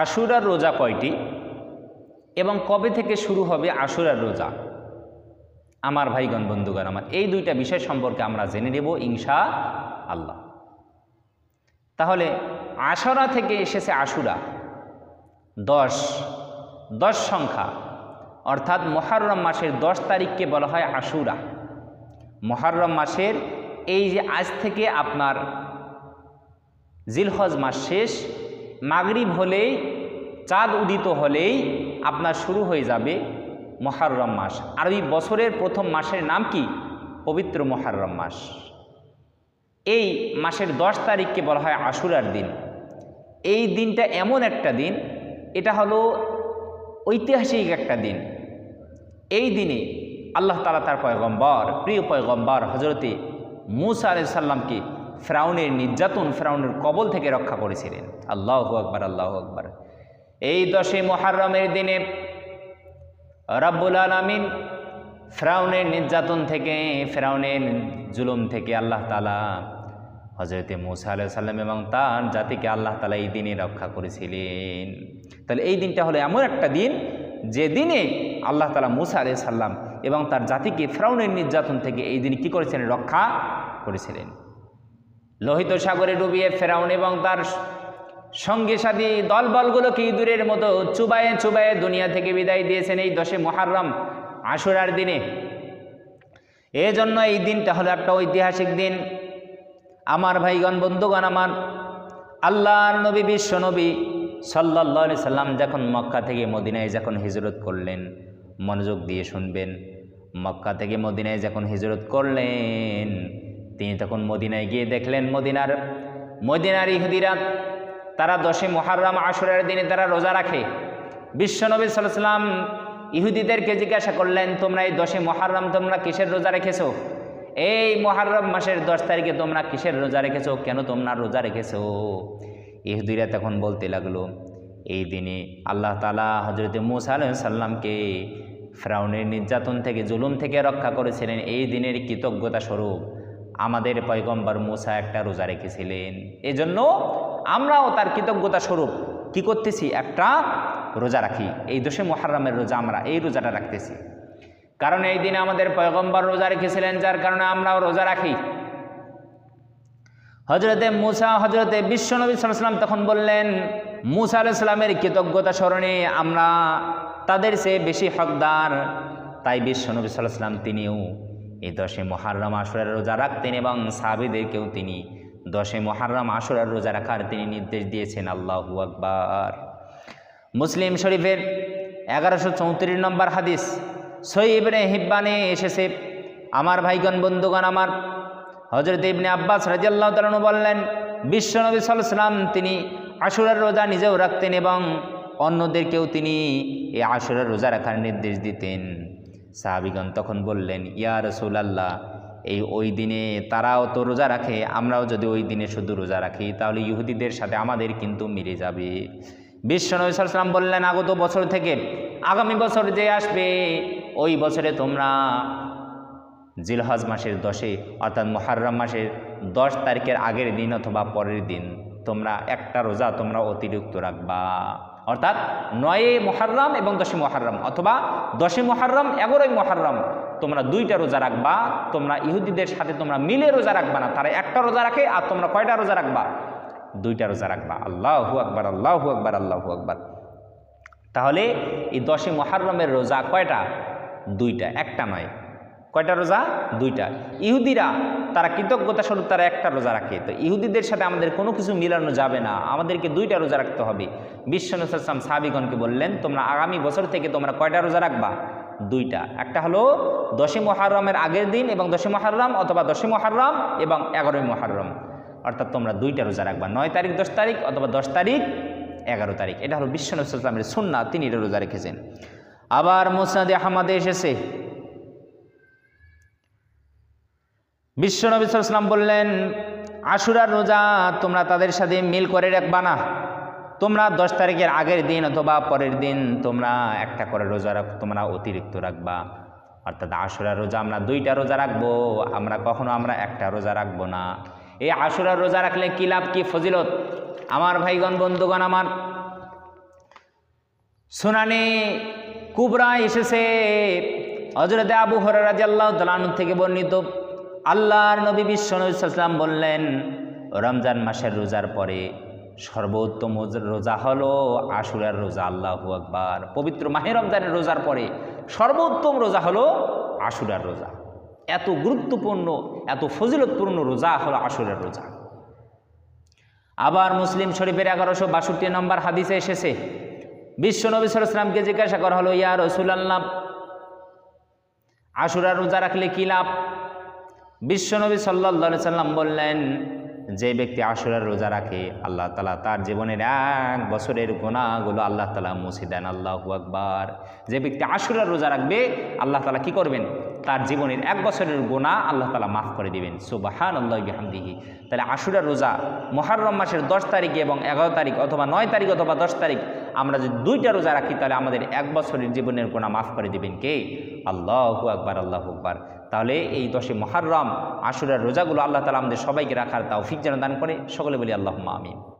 আশুরার রোজা কয়টি? এবং কবে থেকে শুরু হবে আশুরার রোজা? আমার ভাইগণ, বন্ধুগণ, আমার এই দুইটা বিষয় সম্পর্কে আমরা জেনে নেব ইনশা আল্লাহ তাহলে আশরা থেকে এসেছে আশুরা। দশ দশ সংখ্যা। অর্থাৎ মহারম মাসের দশ তারিখকে বলা হয় আশুরা। মহারম মাসের এই যে আজ থেকে আপনার জিলহজ মাস শেষ, মাগরিব হলেই চাঁদ উদিত হলেই আপনার শুরু হয়ে যাবে মহারম মাস। আর ওই বছরের প্রথম মাসের নাম কি? পবিত্র মহারম মাস। এই মাসের দশ তারিখকে বলা হয় আশুরার দিন। এই দিনটা এমন একটা দিন, এটা হলো ঐতিহাসিক একটা দিন। এই দিনে আল্লাহ তালা তার পয়গম্বর, প্রিয় পয়গম্বর হজরতে মুসা আলাই সাল্লামকে ফ্রাউনের নির্যাতন, ফ্রাউনের কবল থেকে রক্ষা করেছিলেন। আল্লাহ আকবর আল্লাহ আকবর। এই দশে মহারমের দিনে রাব্বুল আলমিন ফ্রাউনের নির্যাতন থেকে, ফ্রাউনের জুলুম থেকে আল্লাহ তালা হজরতে মুসা আলাহ সাল্লাম এবং তার জাতিকে আল্লাহ তালা এই দিনে রক্ষা করেছিলেন। তাহলে এই দিনটা হলো এমন একটা দিন যে দিনে আল্লাহ তালা মুসা আলাহ সাল্লাম এবং তার জাতিকে ফ্রাউনের নির্যাতন থেকে এই দিনে কী করেছিলেন? রক্ষা করেছিলেন। লোহিত সাগরে ডুবিয়ে ফেরাউন এবং তার সঙ্গে সাথী দলবলগুলোকে ইঁদুরের মতো চুবায়ে চুবায়ে দুনিয়া থেকে বিদায় দিয়েছেন এই দশে মহারম আশুরার দিনে। এজন্য এই দিনটা হলো একটা ঐতিহাসিক দিন। আমার ভাইগণ, বন্ধুগণ আমার, আল্লাহর নবী, বিশ্ব নবী সাল্লাহ সাল্লাম যখন মক্কা থেকে মদিনায় যখন হিজরত করলেন, মনোযোগ দিয়ে শুনবেন, মক্কা থেকে মদিনায় যখন হিজরত করলেন, তিনি তখন মদিনায় গিয়ে দেখলেন মদিনার মদিনার ইহুদিরা তারা দশে মহারাম আশুরের দিনে তারা রোজা রাখে। বিশ্বনবী সাল্লাম ইহুদিদেরকে জিজ্ঞাসা করলেন, তোমরা এই দশে মহারাম তোমরা কিসের রোজা রেখেছো? এই মহারম মাসের দশ তারিখে তোমরা কিসের রোজা রেখেছো? কেন তোমরা রোজা রেখেছো? ইহুদিরা তখন বলতে লাগল, এই দিনে আল্লাহ তালা হজরত মুসা সাল্লামকে ফ্রাউনের নির্যাতন থেকে, জুলুম থেকে রক্ষা করেছিলেন। এই দিনের কৃতজ্ঞতা স্বরূপ আমাদের পয়গম্বর মুসা একটা রোজা রেখেছিলেন। এজন্য আমরাও তার কৃতজ্ঞতা স্বরূপ কি করতেছি? একটা রোজা রাখি। এই দোষে মহারামের রোজা আমরা এই রোজাটা রাখতেছি। কারণ এই দিনে আমাদের পয়গম্বর রোজা রেখেছিলেন, যার কারণে আমরাও রোজা রাখি। হজরতে মুসা হজরতে বিশ্বনবী সাল্লাম তখন বললেন, মুসা আলাইসাল্লামের কৃতজ্ঞতা স্মরণে আমরা তাদের সে বেশি হকদার। তাই বিশ্বনবী সাল্লাম তিনিও এই দশে মহারম আসরের রোজা রাখতেন এবং সাবিদেরকেও তিনি দশে মহারম আসরের রোজা রাখার তিনি নির্দেশ দিয়েছেন, আল্লাহু আকবার। মুসলিম শরীফের এগারোশো চৌত্রিশ নম্বর হাদিস সৈবনে হিব্বানে এসেছে। আমার ভাইগণ, বন্ধুগণ, আমার হজরত ইবনে আব্বাস রাজিয়াল্লাহ তালু বললেন বিশ্বনবী সাল্লাম তিনি আশুরার রোজা নিজেও রাখতেন এবং অন্যদেরকেও তিনি এই আশুরার রোজা রাখার নির্দেশ দিতেন। সাহাবিগণ তখন বললেন, ইয়া রসুলাল্লাহ এই ওই দিনে তারাও তো রোজা রাখে, আমরাও যদি ওই দিনে শুধু রোজা রাখি, তাহলে ইহুদিদের সাথে আমাদের কিন্তু মিলে যাবে। বিশ্বনবী সাল্লাম বললেন, আগত বছর থেকে, আগামী বছর যে আসবে, ওই বছরে তোমরা জিলহজ মাসের দশে, অর্থাৎ মহারম মাসের দশ তারিখের আগের দিন অথবা পরের দিন, তোমরা একটা রোজা তোমরা অতিরিক্ত রাখবা। অর্থাৎ নয়ে মহারম এবং দশে মহারম অথবা দশে মহারম এগারোই মহারম তোমরা দুইটা রোজা রাখবা, তোমরা ইহুদিদের সাথে তোমরা মিলে রোজা রাখবা না, তারা একটা রোজা রাখে আর তোমরা কয়টা রোজা রাখবা? দুইটা রোজা রাখবা। আল্লাহু আকবার আল্লাহু আকবার আল্লাহু আকবার। তাহলে এই দশে মহারমের রোজা কয়টা? দুইটা, একটা নয়। কয়টা রোজা? দুইটা। ইহুদিরা, তারা কৃতজ্ঞতা স্বরূপ তারা একটা রোজা রাখে। তো ইহুদিদের সাথে আমাদের কোনো কিছু মিলানো যাবে না। আমাদেরকে দুইটা রোজা রাখতে হবে। বিশ্বনসাম সাহাবিগণকে বললেন, তোমরা আগামী বছর থেকে তোমরা কয়টা রোজা রাখবা? দুইটা। একটা হলো দশে মহারমের আগের দিন এবং দশে মহারম অথবা দশে মহারম এবং এগারোই মহারম অর্থাৎ তোমরা দুইটা রোজা রাখবা। নয় তারিখ, দশ তারিখ অথবা দশ তারিখ, এগারো তারিখ। এটা হলো বিশ্বনসামের সুন্না তিনি এটা রোজা রেখেছেন। আবার মুসাদে আহমদে এসেছে। বিশ্বনবী সাল্লাম বললেন, আশুরার রোজা তোমরা তাদের সাথে মিল করে রাখবা না। তোমরা দশ তারিখের আগের দিন অথবা পরের দিন তোমরা একটা করে রোজা রাখ, তোমরা অতিরিক্ত রাখবা। অর্থাৎ আশুরার রোজা আমরা দুইটা রোজা রাখব, আমরা কখনো আমরা একটা রোজা রাখব না। এই আশুরার রোজা রাখলে কী লাভ, কী ফজিলত? আমার ভাইগণ, বন্ধুগণ আমার, সুনানে কুবরা এসেছে। হজরতে আবু হরারাজ আল্লাহ তালান থেকে বর্ণিত আল্লাহর নবী বিশ্বনবীলাম বললেন, রমজান মাসের রোজার পরে সর্বোত্তম রোজা হলো আশুরার রোজা, আল্লাহু আকবার। পবিত্র মাহে রমজানের রোজার পরে সর্বোত্তম রোজা হলো আশুরার রোজা। এত গুরুত্বপূর্ণ, এত ফজিলতপূর্ণ রোজা হলো আশুরার রোজা। আবার মুসলিম শরীফের এগারোশো বাষট্টি নম্বর হাদিসে এসেছে, বিশ্ব নবী সালামকে জিজ্ঞাসা করা হলো, ইয়া রসুলাল্লাহ, আশুরার রোজা রাখলে কী লাভ? বিশ্বনবী সাল্লা সাল্লাম বললেন, যে ব্যক্তি আশুরার রোজা রাখে, আল্লাহ তালা তার জীবনের এক বছরের গোনাগুলো আল্লাহ তালা মুছে দেন, আল্লাহ আকবার। যে ব্যক্তি আশুরার রোজা রাখবে, আল্লাহ তালা কি করবেন? তার জীবনের এক বছরের গোনা আল্লাহ তালা মাফ করে দিবেন। সুবাহান আল্লাহ বিহামদিহি। তাহলে আশুরা রোজা মহারম মাসের দশ তারিখ এবং এগারো তারিখ অথবা নয় তারিখ অথবা দশ তারিখ আমরা যদি দুইটা রোজা রাখি, তাহলে আমাদের এক বছরের জীবনের গোনা মাফ করে দেবেন কে? আল্লাহ আকবার আল্লাহ আকবার। তাহলে এই দশে মহারম আশুরার রোজাগুলো আল্লাহ তালা আমাদের সবাইকে রাখার তাও ফিক যেন দান করে। সকলে বলি আল্লাহ আমিন।